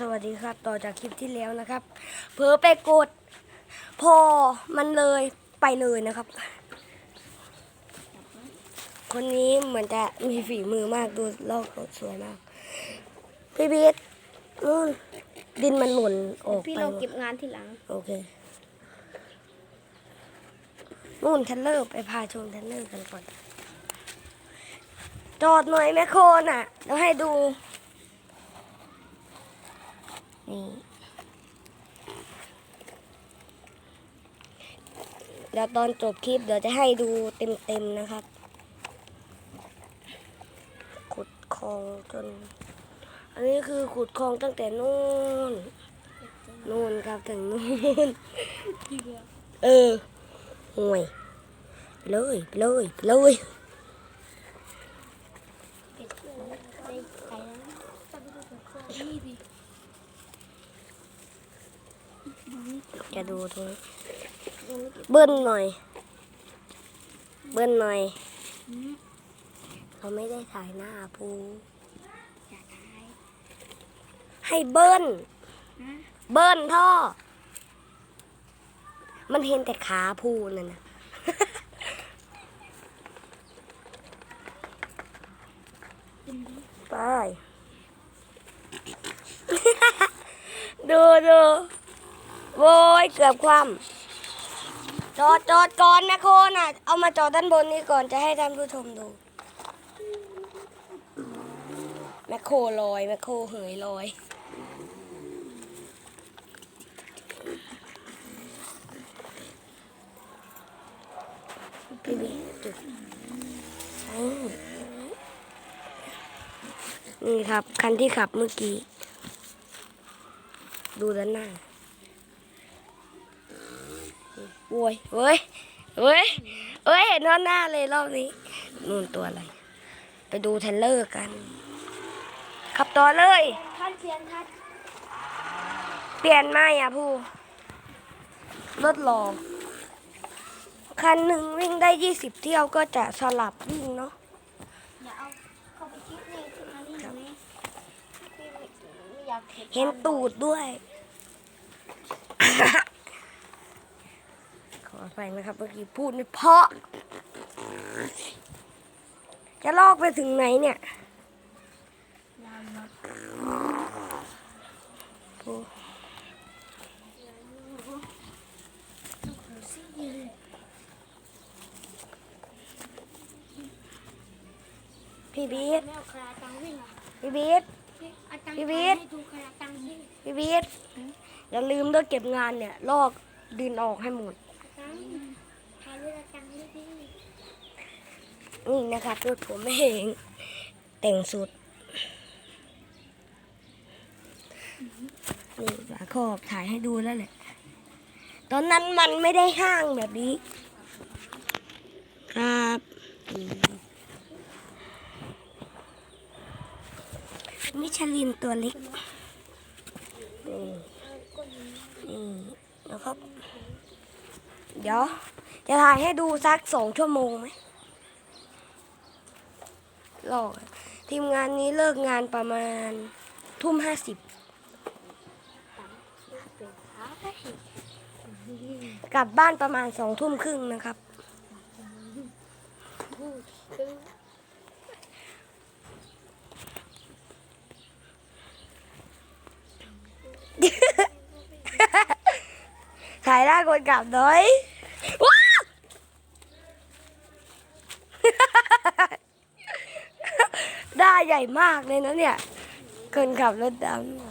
สวัสดีครับ ต่อจากคลิปที่แล้วนะครับ เผลอไปกด พอมันเลยไปเลยนะครับ คนนี้เหมือนจะมีฝีมือมากดูลอกรถสวยมาก พี่บีทนู่นดินมันหล่นออกพี่ไปเราหมดเก็บงานทีหลัง โอเค นู่นเทนเลอร์ไปพาชมเทนเลอร์กันก่อน จอดหน่อยแม่โครน่ะเดี๋ยวให้ดู นี่เดี๋ยวตอนจบคลิปเดี๋ยวจะให้ดูเต็มๆนะครับ ขุดคลองจน อันนี้คือขุดคลองตั้งแต่นู่น นู่นครับถึงนู่น เออห่วย เลยเลยเลย จะดูตรงนี้เบิ้ลหน่อย เบิ้ลหน่อย เราไม่ได้ถ่ายหน้าภูให้เบิ้ลเบิ้ลท่อ มันเห็นแต่ขาภูนั่นนะไป ดูดู โว้ยเกือบคว่ำจอดจอดก่อนแมคโครน่ะ เอามาจอดด้านบนนี้ก่อนจะให้ท่านผู้ชมดู แมคโครลอย แมคโครเหยลอย พี่บีจุดอืมนี่ครับ คันที่ขับเมื่อกี้ ดูด้านหน้า โว้ยเว้ยเว้ยเว้ยเห็นด้านหน้าเลยรอบนี้นู่นตัวอะไร ไปดูเทรลเลอร์กัน ขับต่อเลยท่านเพียนท่านเปลี่ยนไม่อะผู้รถหลอคันหนึ่งวิ่งได้ยี่สิบเที่ยวก็จะสลับวิ่งเนาะอย่าเอาเข้าไปคิดนี่ขึ้นมานี่ไหมพี่ไม่ไม่อยากเห็นเห็นตูดด้วย ขออภัยนะครับ เมื่อกี้พูดไม่เพาะ จะลอกไปถึงไหนเนี่ยพี่บีทพี่บีทพี่เอาตังพี่ค์วิทย์ให้ดูคาราตังวิ่งพี่บีทอย่าลืมด้วยเก็บงานเนี่ย ลอกดินออกให้หมด ตังค์คาราตังวิ่งดิ นี่นะครับรถผมเองแต่งสุดนี่ฝาครอบถ่ายให้ดูแล้วแหละ ตอนนั้นมันไม่ได้ห้างแบบนี้ ครับมิชลินตัวเล็กนี่นะครับ เดี๋ยว จะถ่ายให้ดูสักสองชั่วโมงไหมหลอกทีมงานนี้เลิกงานประมาณทุ่มห้าสิบกลับบ้านประมาณสองทุ่มครึ่งนะครับ ถ่ายได้คนกลับหน่อยว้าว ได้ ใหญ่มากเลยนะเนี่ยคนขับรถดำ